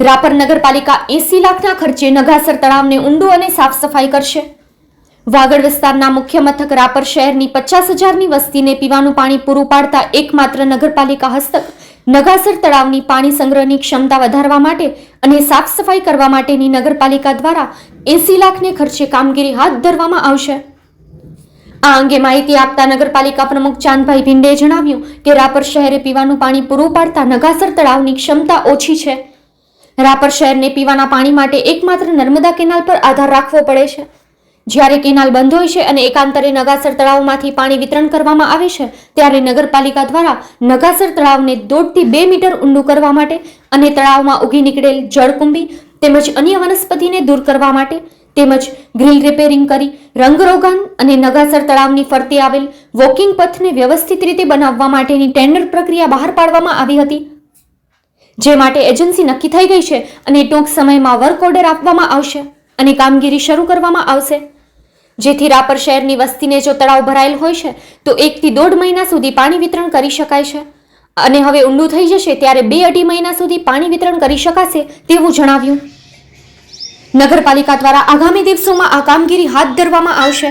રાપર નગરપાલિકા એસી લાખના ખર્ચે નગાસર તળાવને ઊંડું અને સાફ સફાઈ કરશે. વાગડ વિસ્તારના મુખ્ય મથક રાપર શહેરની પચાસ હજારની વસ્તીને પીવાનું પાણી પૂરું પાડતા એકમાત્ર નગરપાલિકા હસ્તક નગાસર તળાવની પાણી સંગ્રહની ક્ષમતા વધારવા માટે અને સાફ સફાઈ કરવા માટેની નગરપાલિકા દ્વારા એસી લાખને ખર્ચે કામગીરી હાથ ધરવામાં આવશે. આ અંગે માહિતી આપતા નગરપાલિકા પ્રમુખ ચાંદભાઈ ભિંડેએ જણાવ્યું કે રાપર શહેરે પીવાનું પાણી પૂરું પાડતા નગાસર તળાવની ક્ષમતા ઓછી છે. રાપર શહેરને પીવાના પાણી માટે એકમાત્ર નર્મદા કેનાલ પર આધાર રાખવો પડે છે. જ્યારે કેનાલ બંધ હોય છે અને એકાંતરે નગાસર તળાવમાંથી પાણી વિતરણ કરવામાં આવે છે, ત્યારે નગરપાલિકા દ્વારા નગાસર તળાવને દોઢથી બે મીટર ઊંડું કરવા માટે અને તળાવમાં ઉગી નીકળેલ જળકુંભી તેમજ અન્ય વનસ્પતિને દૂર કરવા માટે તેમજ ગ્રીલ રિપેરિંગ કરી રંગરોગાન અને નગાસર તળાવની ફરતે આવેલ વોકિંગ પથને વ્યવસ્થિત રીતે બનાવવા માટેની ટેન્ડર પ્રક્રિયા બહાર પાડવામાં આવી હતી. જે માટે એજન્સી નક્કી થઈ ગઈ છે અને ટૂંક સમયમાં વર્ક ઓર્ડર આપવામાં આવશે અને કામગીરી શરૂ કરવામાં આવશે. જેથી રાપર શહેરની વસ્તીને જો તળાવ ભરાયેલ હોય છે, તો એકથી દોઢ મહિના સુધી પાણી વિતરણ કરી શકાય છે. અને હવે ઊંડું થઈ જશે ત્યારે બે અઢી મહિના સુધી પાણી વિતરણ કરી શકાશે તેવું જણાવ્યું. નગરપાલિકા દ્વારા આગામી દિવસોમાં આ કામગીરી હાથ ધરવામાં આવશે.